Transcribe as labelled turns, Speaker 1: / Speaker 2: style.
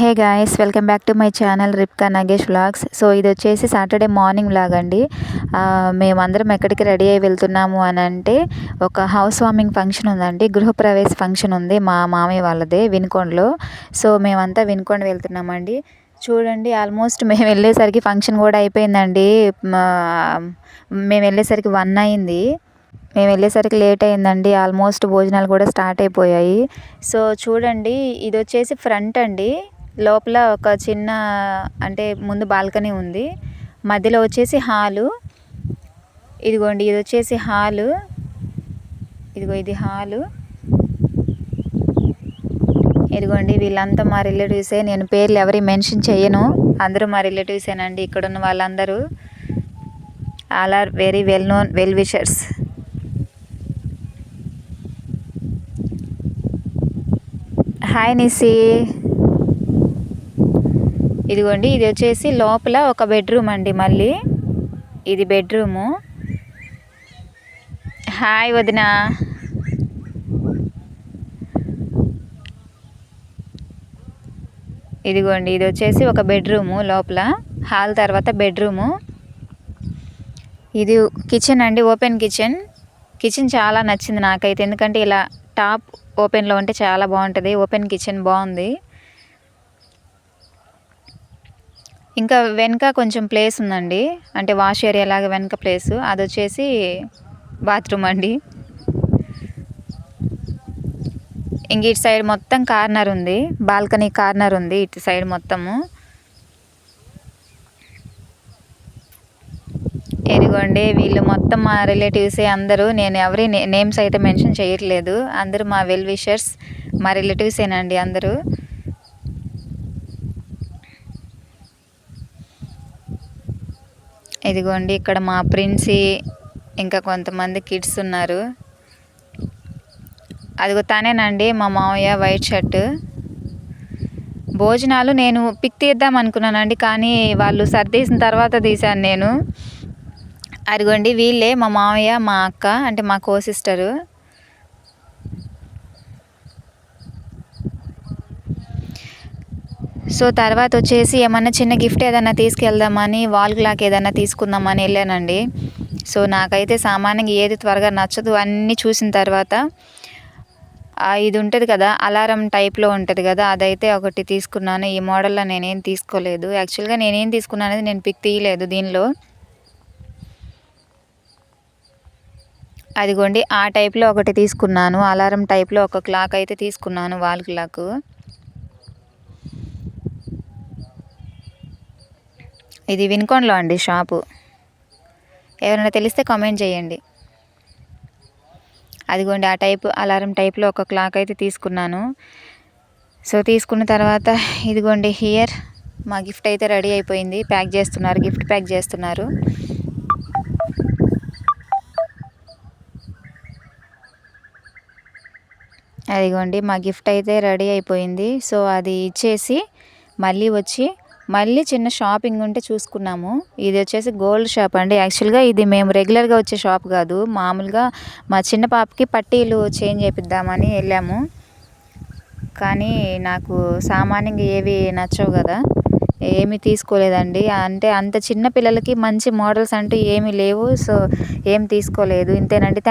Speaker 1: Hey guys welcome back to my channel Ripka Nagesh vlogs. So ఇది వచ్చేసి Saturday morning vlog అండి. మేమందరం ఎక్కడికి రెడీ అయి వెళ్తున్నాము అని అంటే ఒక హౌస్ వార్మింగ్ ఫంక్షన్ ఉందండి. గృహప్రవేశ ఫంక్షన్ ఉంది మా మామయ్య వాళ్ళదే వినుకొండలో. సో మేమంతా వినుకొండ వెళ్తున్నామండి. చూడండి ఆల్మోస్ట్ మేము వెళ్ళేసరికి ఫంక్షన్ కూడా అయిపోయిందండి. మేము వెళ్ళేసరికి వన్ అయింది. మేము వెళ్ళేసరికి లేట్ అయిందండి. ఆల్మోస్ట్ భోజనాలు కూడా స్టార్ట్ అయిపోయాయి. సో చూడండి ఇది వచ్చేసి ఫ్రంట్ అండి. లోపల ఒక చిన్న అంటే ముందు బాల్కనీ ఉంది. మధ్యలో వచ్చేసి హాలు. ఇదిగోండి ఇది వచ్చేసి హాలు. ఇదిగో ఇది హాలు. ఇదిగోండి వీళ్ళంతా మా రిలేటివ్సే. నేను పేర్లు ఎవరి మెన్షన్ చేయను. అందరూ మా రిలేటివ్సేనండి. ఇక్కడ ఉన్న వాళ్ళందరూ all are very well known well wishers. Hi నిసి ఇదిగోండి ఇది వచ్చేసి లోపల ఒక బెడ్రూమ్ అండి మళ్ళీ. ఇది బెడ్రూము. హాయ్ వదిన. ఇదిగోండి ఇది వచ్చేసి ఒక బెడ్రూము లోపల. హాల్ తర్వాత బెడ్రూము. ఇది కిచెన్ అండి ఓపెన్ కిచెన్. కిచెన్ చాలా నచ్చింది నాకైతే ఎందుకంటే ఇలా టాప్ ఓపెన్లో ఉంటే చాలా బాగుంటుంది. ఓపెన్ కిచెన్ బాగుంది. ఇంకా వెనక కొంచెం ప్లేస్ ఉందండి. అంటే వాష్ ఏరియా లాగా వెనక ప్లేస్ అది వచ్చేసి బాత్రూమ్ అండి. ఇంక ఇటు సైడ్ మొత్తం కార్నర్ ఉంది. బాల్కనీ కార్నర్ ఉంది ఇటు సైడ్ మొత్తము. ఇదిగోండి వీళ్ళు మొత్తం మా రిలేటివ్సే అందరూ. నేను ఎవరి నేమ్స్ అయితే మెన్షన్ చేయట్లేదు. అందరూ మా వెల్ విషర్స్ మా రిలేటివ్సేనండి అందరూ. ఇదిగోండి ఇక్కడ మా ప్రిన్సి ఇంకా కొంతమంది కిడ్స్ ఉన్నారు. అదిగో తనేనండి మా మామయ్య వైట్ షర్టు. భోజనాలు నేను పిక్ తీద్దాం అనుకున్నానండి కానీ వాళ్ళు సర్దేసిన తర్వాత తీశాను నేను. అదిగోండి వీళ్ళే మా మామయ్య మా అక్క అంటే మా కో సిస్టరు సో తర్వాత వచ్చేసి ఏమన్నా చిన్న గిఫ్ట్ ఏదైనా తీసుకెళ్దామని వాల్ క్లాక్ ఏదైనా తీసుకుందామని వెళ్ళానండి. సో నాకైతే సామాన్యంగా ఏది త్వరగా నచ్చదు అన్నీ చూసిన తర్వాత ఇది ఉంటుంది కదా అలారం టైప్లో ఉంటుంది కదా అదైతే ఒకటి తీసుకున్నాను. ఈ మోడల్లో నేనేం తీసుకోలేదు. యాక్చువల్గా నేనేం తీసుకున్నాను అనేది నేను పిక్ తీయలేదు దీనిలో. అదిగోండి ఆ టైప్లో ఒకటి తీసుకున్నాను. అలారం టైప్లో ఒక క్లాక్ అయితే తీసుకున్నాను వాల్ క్లాక్. ఇది వినుకొండలో అండి షాపు. ఎవరైనా తెలిస్తే కామెంట్ చేయండి. అదిగోండి ఆ టైప్ అలారం టైప్లో ఒక క్లాక్ అయితే తీసుకున్నాను. సో తీసుకున్న తర్వాత ఇదిగోండి హియర్. మా గిఫ్ట్ అయితే రెడీ అయిపోయింది. ప్యాక్ చేస్తున్నారు గిఫ్ట్ ప్యాక్ చేస్తున్నారు. అదిగోండి మా గిఫ్ట్ అయితే రెడీ అయిపోయింది. సో అది ఇచ్చేసి మళ్ళీ వచ్చి మళ్ళీ చిన్న షాపింగ్ ఉంటే చూసుకున్నాము. ఇది వచ్చేసి గోల్డ్ షాప్ అండి. యాక్చువల్గా ఇది మేము రెగ్యులర్గా వచ్చే షాప్ కాదు. మామూలుగా మా చిన్న పాపకి పట్టీలు చేంజ్ చేపిద్దామని వెళ్ళాము. కానీ నాకు సామాన్యంగా ఏవి నచ్చవు కదా. ఏమీ తీసుకోలేదండి. అంటే అంత చిన్న పిల్లలకి మంచి మోడల్స్ అంటూ ఏమీ లేవు. సో ఏం తీసుకోలేదు. ఇంతేనండి. థ్యాంక్